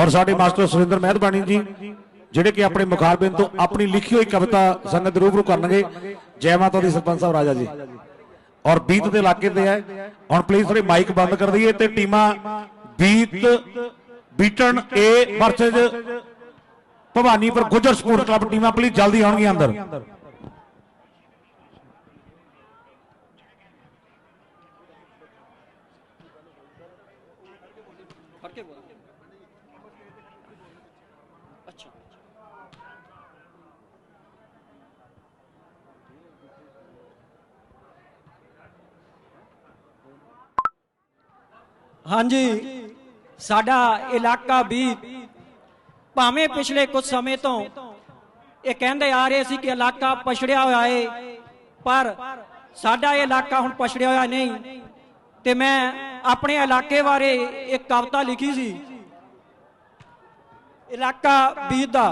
ਔਰ ਸਾਡੇ ਮਾਸਟਰ ਸੁਰਿੰਦਰ ਮਹਿਰਬਾਨੀ ਜੀ, ਜਿਹੜੇ ਕਿ ਆਪਣੇ ਮੁਖਾਰਬਿੰਦ ਤੋਂ ਆਪਣੀ ਲਿਖੀ ਹੋਈ ਕਵਿਤਾ ਸੰਗਤ ਰੂਬਰੂ ਕਰਨਗੇ। ਜੈ ਮਾਤਾ ਦੀ ਸਰਪੰਚ ਸਾਹਿਬ, ਰਾਜਾ ਜੀ। ਔਰ ਬੀਤ ਦੇ ਇਲਾਕੇ ਤੇ ਹੈ। ਹੁਣ ਪਲੀਜ਼ ਥੋੜੀ ਮਾਈਕ ਬੰਦ ਕਰ ਦਈਏ ਤੇ ਟੀਮਾਂ ਬੀਤ ਬੀਟਨ A versus Bhawanipur Gujjar sport club ਟੀਮਾਂ ਪਲੀਜ਼ ਜਲਦੀ ਆਉਣਗੀਆਂ ਅੰਦਰ। ਫੜ ਕੇ ਬੋਲ। ਹਾਂਜੀ। ਸਾਡਾ ਇਲਾਕਾ ਵੀ ਭਾਵੇਂ ਪਿਛਲੇ ਕੁਝ ਸਮੇਂ ਤੋਂ ਇਹ ਕਹਿੰਦੇ ਆ ਰਹੇ ਸੀ ਕਿ ਇਲਾਕਾ ਪਛੜਿਆ ਹੋਇਆ ਏ, ਪਰ ਸਾਡਾ ਇਹ ਇਲਾਕਾ ਹੁਣ ਪਛੜਿਆ ਹੋਇਆ ਨਹੀਂ। ਤੇ ਮੈਂ ਆਪਣੇ ਇਲਾਕੇ ਬਾਰੇ ਇੱਕ ਕਵਿਤਾ ਲਿਖੀ ਸੀ। ਇਲਾਕਾ ਬੀਤ ਦਾ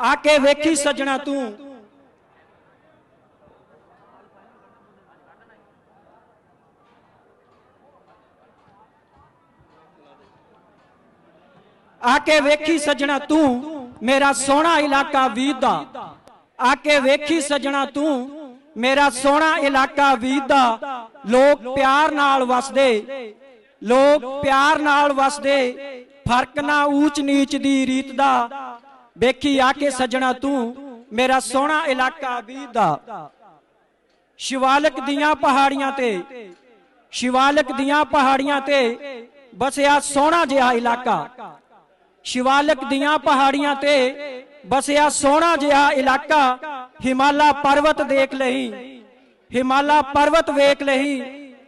ਆ ਕੇ ਵੇਖੀ ਸੱਜਣਾ ਤੂੰ। ਆ ਕੇ ਵੇਖੀ ਸੱਜਣਾ ਤੂੰ, ਮੇਰਾ ਸੋਹਣਾ ਇਲਾਕਾ ਵੀਦ ਦਾ। ਆ ਕੇ ਵੇਖੀ ਸੱਜਣਾ ਤੂੰ, ਮੇਰਾ ਸੋਹਣਾ ਇਲਾਕਾ ਵੀਦ ਲੋਕ ਪਿਆਰ ਨਾਲ ਵਸਦੇ, ਲੋਕ ਪਿਆਰ ਨਾਲ ਵਸਦੇ, ਫ਼ਰਕ ਨਾ ਊਚ ਨੀਚ ਦੀ ਰੀਤ ਦਾ। ਵੇਖੀ ਆ ਕੇ ਸੱਜਣਾ ਤੂੰ, ਮੇਰਾ ਸੋਹਣਾ ਇਲਾਕਾ ਵੀਦ ਦਾ। ਸ਼ਿਵਾਲਕ ਦੀਆਂ ਪਹਾੜੀਆਂ ਤੇ, ਸ਼ਿਵਾਲਕ ਦੀਆਂ ਪਹਾੜੀਆਂ ਤੇ, ਬਸਿਆ ਸੋਹਣਾ ਜਿਹਾ ਇਲਾਕਾ। ਸ਼ਿਵਾਲਕ ਦੀਆਂ ਪਹਾੜੀਆਂ ਤੇ ਬਸਿਆ ਸੋਹਣਾ ਜਿਹਾ ਇਲਾਕਾ ਹਿਮਾਲਾ ਪਰਵਤ ਦੇਖ ਲਈ। ਹਿਮਾਲਾ ਪਰਵਤ ਵੇਖ ਲਈ,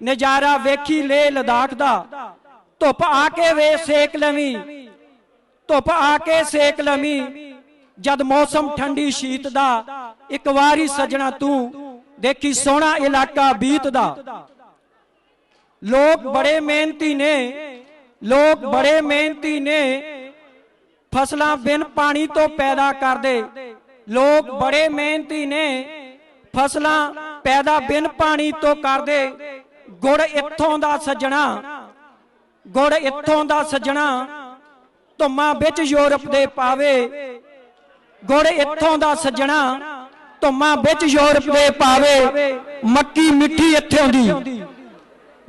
ਨਜ਼ਾਰਾ ਵੇਖੀ ਲੇ ਲਦਾਖ ਦਾ। ਧੁੱਪ ਆ ਕੇ ਵੇ ਸੇਕ ਲਵੀਂ, ਧੁੱਪ ਆ ਕੇ ਸੇਕ ਲਵੀ। ਜਦ ਮੌਸਮ ਠੰਡੀ ਸ਼ੀਤ ਦਾ, ਇੱਕ ਵਾਰੀ ਸਜਣਾ ਤੂੰ ਦੇਖੀ ਸੋਹਣਾ ਇਲਾਕਾ ਬੀਤ ਦਾ। ਲੋਕ ਬੜੇ ਮਿਹਨਤੀ ਨੇ, ਲੋਕ ਬੜੇ ਮਿਹਨਤੀ ਨੇ ਫਸਲਾਂ ਬਿਨ ਪਾਣੀ ਤੋਂ ਪੈਦਾ ਕਰਦੇ। ਲੋਕ ਬੜੇ ਮਿਹਨਤੀ ਨੇ। ਫਸਲਾਂ ਪੈਦਾ ਬਿਨ ਪਾਣੀ ਤੋਂ ਕਰਦੇ। ਗੁੜ ਇੱਥੋਂ ਦਾ ਸੱਜਣਾ। ਗੁੜ ਇੱਥੋਂ ਦਾ ਸੱਜਣਾ। ਧੁੰਮਾਂ ਵਿੱਚ ਯੂਰਪ ਦੇ ਪਾਵੇ। ਗੁੜ ਇੱਥੋਂ ਦਾ ਸੱਜਣਾ। ਧੁੰਮਾਂ ਵਿੱਚ ਯੂਰਪ ਦੇ ਪਾਵੇ। ਮੱਕੀ ਮਿੱਠੀ ਇੱਥੋਂ ਦੀ।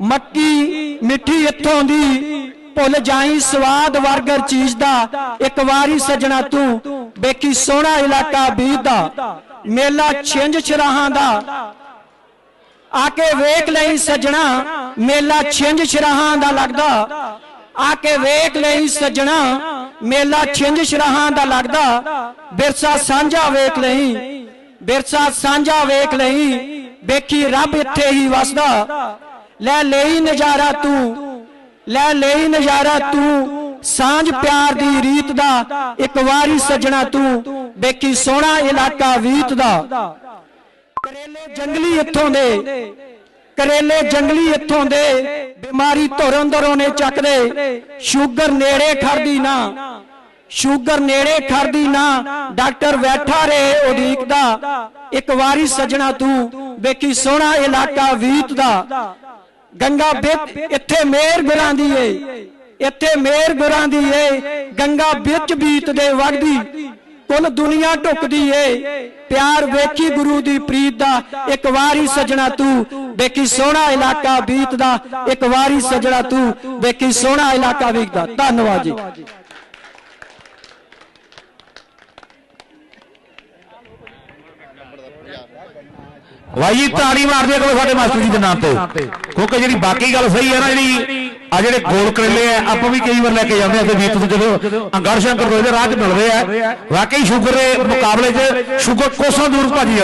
ਮੱਕੀ ਮਿੱਠੀ ਇੱਥੋਂ ਦੀ। ਭੁੱਲ ਜਾਈ, ਸਵਾਦ ਵਰਗਰ ਚੀਜ਼ ਦਾ, ਇੱਕ ਵਾਰੀ ਸਜਣਾ ਤੂੰ, ਵੇਖੀ ਸੋਹਣਾ ਇਲਾਕਾ ਬੀਤ ਦਾ, ਮੇਲਾ ਛਿੰਝ ਛਰਾਹਾਂ ਦਾ। ਆ ਕੇ ਵੇਖ ਲਈ ਸਜਣਾ, ਮੇਲਾ ਛਿੰਝ ਛਰਾਹਾਂ ਦਾ ਲੱਗਦਾ। ਆ ਕੇ ਵੇਖ ਲਈ ਸਜਣਾ, ਮੇਲਾ ਛਿੰਝ ਛਰਾਹਾਂ ਦਾ ਲੱਗਦਾ। ਬਿਰਸਾ ਸਾਂਝਾ ਵੇਖ ਲਈ ਬਿਰਸਾ ਸਾਂਝਾ ਵੇਖ ਲਈ, ਵੇਖੀ ਰੱਬ ਇੱਥੇ ਹੀ ਵਸਦਾ। ਲੈ ਲਈ ਨਜ਼ਾਰਾ ਤੂੰ ਲੈ ਲਈ ਨਜ਼ਾਰਾ ਤੂੰ, ਸਾਂਝ ਪਿਆਰ ਦੀ ਰੀਤ ਦਾ, ਇੱਕ ਵਾਰੀ ਸੱਜਣਾ ਤੂੰ ਵੇਖੀ ਸੋਹਣਾ ਇਲਾਕਾ ਵੀਤ ਦਾ। ਕਰੇਲੇ ਜੰਗਲੀ ਇੱਥੋਂ ਦੇ, ਕਰੇਲੇ ਜੰਗਲੀ ਇੱਥੋਂ ਦੇ, ਬਿਮਾਰੀ ਧੁਰਨ ਦਰੋਂ ਨੇ ਚੱਕਦੇ, ਸ਼ੂਗਰ ਨੇੜੇ ਖੜਦੀ ਨਾ, ਸ਼ੂਗਰ ਨੇੜੇ ਖੜਦੀ ਨਾ, ਡਾਕਟਰ ਬੈਠਾ ਰਹੇ ਉਡੀਕ ਦਾ ਇੱਕ ਵਾਰੀ ਸੱਜਣਾ ਤੂੰ ਵੇਖੀ ਸੋਹਣਾ ਇਲਾਕਾ ਵੀਤ ਦਾ। ਗੰਗਾ ਵਿੱਚ ਇੱਥੇ ਮੇਰ ਗੁਰਾਂ ਦੀ ਏ। ਇੱਥੇ ਮੇਰ ਗੁਰਾਂ ਦੀ ਏ। ਗੰਗਾ ਵਿੱਚ ਬੀਤ ਦੇ ਵਗਦੀ। ਕੁੱਲ ਦੁਨੀਆ ਢੁਕਦੀ ਏ। ਪਿਆਰ ਵੇਖੀ ਗੁਰੂ ਦੀ ਪ੍ਰੀਤ ਦਾ। ਇੱਕ ਵਾਰੀ ਸਜਣਾ ਤੂੰ। ਵੇਖੀ ਸੋਹਣਾ ਇਲਾਕਾ ਬੀਤ ਦਾ ਇੱਕ ਵਾਰੀ ਸਜਣਾ ਤੂੰ। ਵੇਖੀ ਸੋਹਣਾ ਇਲਾਕਾ ਬੀਤ ਦਾ ਧੰਨਵਾਦ ਜੀ। ਭਾਈ ਜੀ, ਤਾੜੀ ਮਾਰਦੇ ਕਰੋ ਸਾਡੇ ਮਾਸਟਰ ਜੀ ਦੇ ਨਾਮ ਤੇ? ਕਿਉਂਕਿ ਜਿਹੜੀ ਬਾਕੀ ਗੱਲ ਸਹੀ ਹੈ ਨਾ ਜਿਹੜੀ, ਆ ਜਿਹੜੇ ਗੋਲ ਕਰੇਲੇ ਆ, ਆਪਾਂ ਵੀ ਕਈ ਵਾਰ ਲੈ ਕੇ ਜਾਂਦੇ ਆ ਤੇ ਵੀਤ ਤੋਂ ਜਦੋਂ ਅੰਗਰ ਸ਼ੰਕਰ ਦੇ ਰਾਹ 'ਚ ਮਿਲਦੇ ਆ, ਵਾਕਈ ਸ਼ੂਗਰ ਦੇ ਮੁਕਾਬਲੇ 'ਚ ਸ਼ੂਗਰ ਕੋਸਾਂ ਦੂਰ ਭਾਜੀ ਜਾਂਦਾ